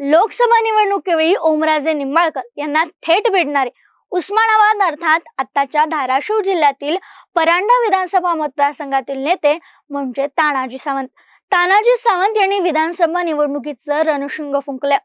लोकसभा निवडणुकीवेळी ओमराजे निंबाळकर यांना थेट भिडणारे उस्मानाबाद अर्थात आत्ताच्या धाराशिव जिल्ह्यातील परांडा विधानसभा मतदारसंघातील नेते म्हणजे तानाजी सावंत. तानाजी सावंत यांनी विधानसभा निवडणुकीचं रणशिंग फुंकलं.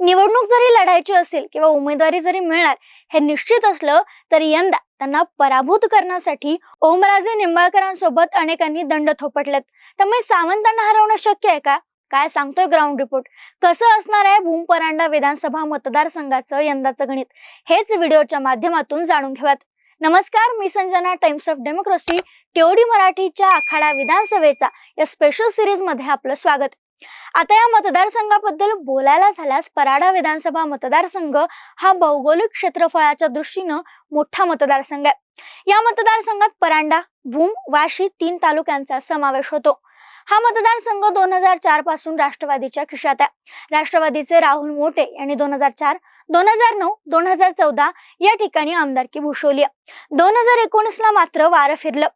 निवडणूक जरी लढायची असेल किंवा उमेदवारी जरी मिळणार हे निश्चित असलं तरी यंदा त्यांना पराभूत करण्यासाठी ओमराजे निंबाळकरांसोबत अनेकांनी दंड थोपटलेत. त्यामुळे सावंतांना हरवणं शक्य आहे का? काय सांगतोय ग्राउंड रिपोर्ट कसं असणार आहे भूम परांडा विधानसभा मतदारसंघाचं यंदाचं गणित? हेच व्हिडिओच्या माध्यमातून जाणून घेऊयात. नमस्कार मी संजना टाइम्स ऑफ डेमोक्रेसी टेवडी मराठीच्या आखाडा विधानसभेचा या स्पेशल सिरीजमध्ये आपलं स्वागत. आता या मतदारसंघाबद्दल बोलायला झाल्यास पराडा विधानसभा मतदारसंघ हा भौगोलिक क्षेत्रफळाच्या दृष्टीनं मोठा मतदारसंघ आहे. या मतदारसंघात परांडा भूम वाशी तीन तालुक्यांचा समावेश होतो. हा मतदारसंघ दोन हजार चारपासून राष्ट्रवादीच्या खिशात आहे. राष्ट्रवादीचे राहुल मोटे यांनी दोन हजार चार दोन हजार नऊ दोन हजार चौदा या ठिकाणी आमदारकी भूषवली दोन हजार एकोणीस ला मात्र वारं फिरलं.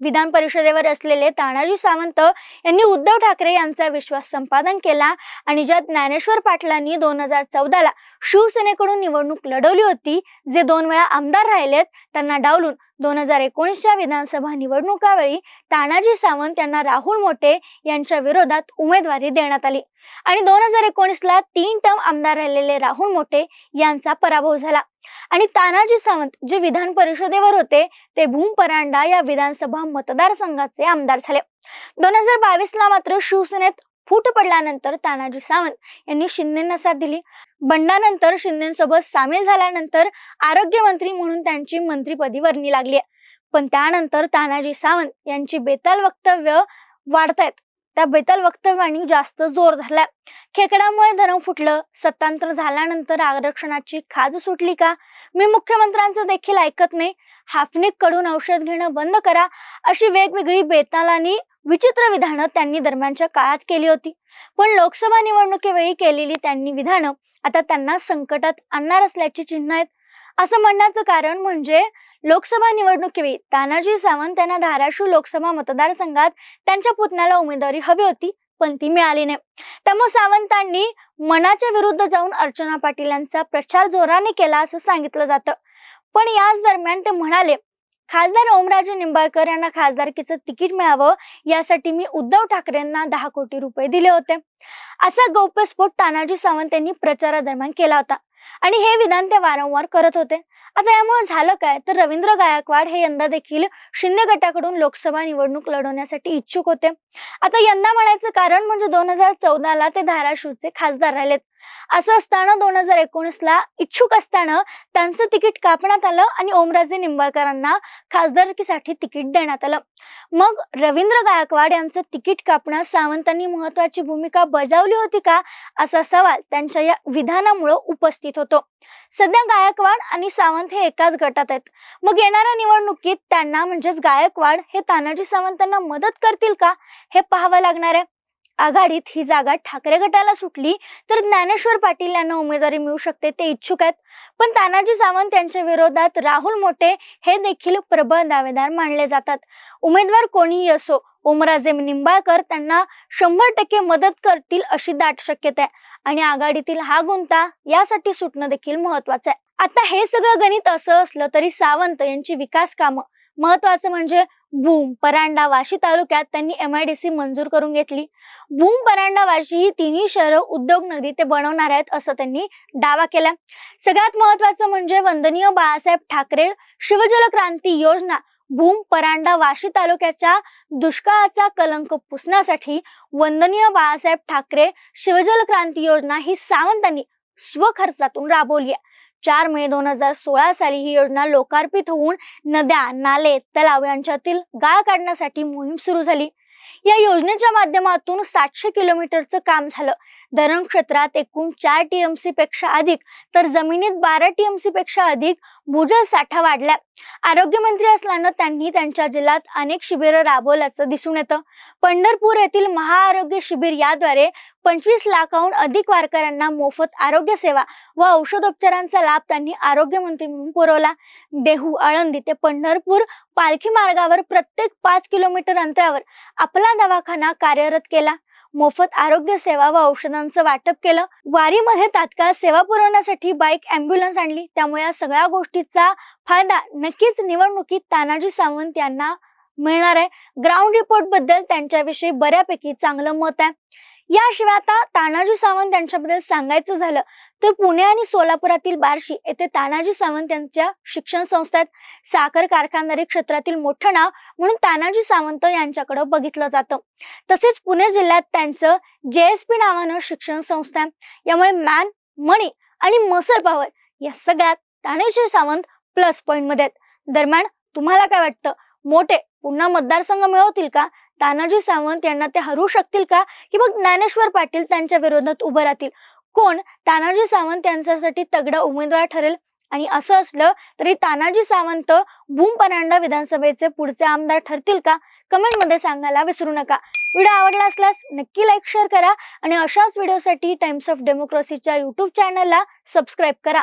विधान परिषदेवर असलेले तानाजी सावंत यांनी उद्धव ठाकरे यांचा विश्वास संपादन केला आणि ज्यात ज्ञानेश्वर पाटलांनी दोन हजार चौदाला शिवसेनेकडून निवडणूक लढवली होती जे दोन वेळा आमदार राहिलेत त्यांना डावलून दोन हजार एकोणीसच्या विधानसभा निवडणुकावेळी तानाजी सावंत यांना राहुल मोटे यांच्या विरोधात उमेदवारी देण्यात आली. आणि दोन हजार एकोणीसला तीन टर्म आमदार राहिलेले राहुल मोटे यांचा पराभव झाला. आणि तानाजी सावंत जे विधान परिषदेवर होते ते भूम परांडा या विधानसभा मतदारसंघाचे आमदार झाले. दोन हजार बावीस ला मात्र शिवसेनेत फूट पडल्यानंतर तानाजी सावंत यांनी शिंदेना साथ दिली. बंडानंतर शिंदेसोबत सामील झाल्यानंतर आरोग्यमंत्री म्हणून त्यांची मंत्रीपदी वर्णी लागली पण त्यानंतर तानाजी सावंत यांची बेताल वक्तव्य वाढतायत. त्या बेताल वक्तव्याने जास्त जोर धरलाय. खेकड्यामुळे धरण फुटलं. सत्तांतर झाल्यानंतर आरक्षणाची खाज सुटली का? मी मुख्यमंत्र्यांचं देखील ऐकत नाही. हाफनिककडून औषध घेणं बंद करा अशी वेगवेगळी बेतालानी विचित्र विधानं त्यांनी दरम्यानच्या काळात केली होती. पण लोकसभा निवडणुकीवेळी केलेली त्यांनी विधानं आता त्यांना संकटात आणणार असल्याची चिन्ह आहेत. असं म्हणण्याचं कारण म्हणजे लोकसभा निवडणुकीवेळी तानाजी सावंत यांना धाराशिव लोकसभा मतदारसंघात त्यांच्या पुतण्याला उमेदवारी हवी होती पण ती मिळाली नाही. त्यामुळे सावंतांनी मनाच्या विरुद्ध जाऊन अर्चना पाटील यांचा प्रचार जोराने केला असं सांगितलं जातं. पण याच दरम्यान ते म्हणाले खासदार ओमराजे निंबाळकर यांना खासदारकीचं तिकीट मिळावं यासाठी मी उद्धव ठाकरेंना दहा कोटी रुपये दिले होते. असा गौप्यस्फोट तानाजी सावंत यांनी प्रचारादरम्यान केला होता आणि हे विधान ते वारंवार करत होते. आता यामुळे झालं काय? तर रवींद्र गायकवाड हे यंदा देखील शिंदे गटाकडून लोकसभा निवडणूक लढवण्यासाठी इच्छुक होते. आता यंदा म्हणायचं कारण म्हणजे दोन हजार चौदाला ते धाराशिवचे खासदार राहिलेत. असं असताना दोन हजार एकोणीसला इच्छुक असताना त्यांचं तिकीट कापण्यात आलं आणि ओमराजे निंबाळकरांना खासदारकीसाठी तिकीट देण्यात आलं. मग रवींद्र गायकवाड यांचं तिकीट कापण्यास सावंतांनी महत्वाची भूमिका बजावली होती का? असा सवाल त्यांच्या या विधानामुळे उपस्थित होतो. सध्या गायकवाड आणि सावंत हे एकाच गटात आहेत. मग येणाऱ्या निवडणुकीत त्यांना म्हणजेच गायकवाड हे तानाजी सावंतांना मदत करतील का? हे पाहावं लागणार आहे. आघाडीत ही जागा ठाकरे गटाला सुटली तर ज्ञानेश्वर पाटील यांना उमेदवारी मिळू शकते ते इच्छुक आहेत. पण तानाजी सावंत यांच्या विरोधात राहुल मोठे हे देखील प्रबळ दावेदार मानले जातात. उमेदवार कोणीही असो ओमराजे निंबाळकर त्यांना शंभर टक्के मदत करतील अशी दाट शक्यता आहे. आणि आघाडीतील हा गुंता यासाठी सुटणं देखील महत्वाचं आहे. आता हे सगळं गणित असं असलं तरी सावंत यांची विकास कामं महत्वाचं म्हणजे भूम परांडा वाशी तालुक्यात त्यांनी एम आय डी सी मंजूर करून घेतली. भूम परांडा वाशी ही तिन्ही शहरं उद्योगनगरी ते बनवणार आहेत असं त्यांनी दावा केला. सगळ्यात महत्वाचं म्हणजे वंदनीय बाळासाहेब ठाकरे शिवजल क्रांती योजना. भूम परांडा वाशी तालुक्याच्या दुष्काळाचा कलंक पुसण्यासाठी वंदनीय बाळासाहेब ठाकरे शिवजल क्रांती योजना ही सावंतांनी स्वखर्चातून राबवली आहे. चार मे दोन हजार सोळा साली ही योजना लोकार्पित होऊन नद्या नाले तलाव यांच्यातील गाळ काढण्यासाठी मोहीम सुरू झाली. या योजनेच्या माध्यमातून सातशे किलोमीटरचं काम झालं. धरण क्षेत्रात एकूण चार टीएमसी पेक्षा अधिक तर जमिनीत बारा टीएमसी पेक्षा अधिक भूजल साठा वाढला आरोग्यमंत्री असल्यानं त्यांनी त्यांच्या जिल्ह्यात अनेक शिबिरं राबवल्याचं दिसून येतं. पंढरपूर येथील महाआरोग्य शिबिर याद्वारे पंचवीस लाखाहून अधिक वारकऱ्यांना मोफत आरोग्य सेवा व औषधोपचारांचा लाभ त्यांनी आरोग्यमंत्री म्हणून पुरवला. देहू आळंदी ते पंढरपूर पालखी मार्गावर प्रत्येक पाच किलोमीटर अंतरावर आपला दवाखाना कार्यरत केला. मोफत आरोग्य सेवा व औषधांचं वाटप केलं. वारीमध्ये तात्काळ सेवा पुरवण्यासाठी बाईक अँब्युलन्स आणली. त्यामुळे या सगळ्या गोष्टीचा फायदा नक्कीच निवडणुकीत तानाजी सावंत यांना मिळणार आहे. ग्राउंड रिपोर्टबद्दल त्यांच्याविषयी बऱ्यापैकी चांगलं मत आहे. याशिवाय आता तानाजी सावंत यांच्याबद्दल सांगायचं झालं तर पुणे आणि सोलापुरातील बार्शी येथे तानाजी सावंत यांच्या शिक्षण संस्थेत साखर कारखानदारी क्षेत्रातील मोठं नाव म्हणून तानाजी सावंत यांच्याकडे बघितलं जातं. तसेच पुणे जिल्ह्यात त्यांचं जेएसपी नावानं शिक्षण संस्था यामुळे मॅन मनी आणि मसल पॉवर या सगळ्यात तानाजी सावंत प्लस पॉईंटमध्ये आहेत. दरम्यान तुम्हाला काय वाटतं? मोठे पुन्हा मतदारसंघ मिळवतील का? तानाजी सावंत यांना ते हरू शकतील का? की मग ज्ञानेश्वर पाटील त्यांच्या विरोधात उभं राहतील? कोण? तानाजी सावंत यांच्यासाठी तगडा उमेदवार ठरेल? आणि असं असलं तरी तानाजी सावंत भूम परांडा विधानसभेचे पुढचे आमदार ठरतील का? कमेंटमध्ये सांगायला विसरू नका. व्हिडिओ आवडला असल्यास नक्की लाईक शेअर करा आणि अशाच व्हिडिओसाठी टाइम्स ऑफ डेमोक्रेसीच्या युट्यूब चॅनलला सबस्क्राईब करा.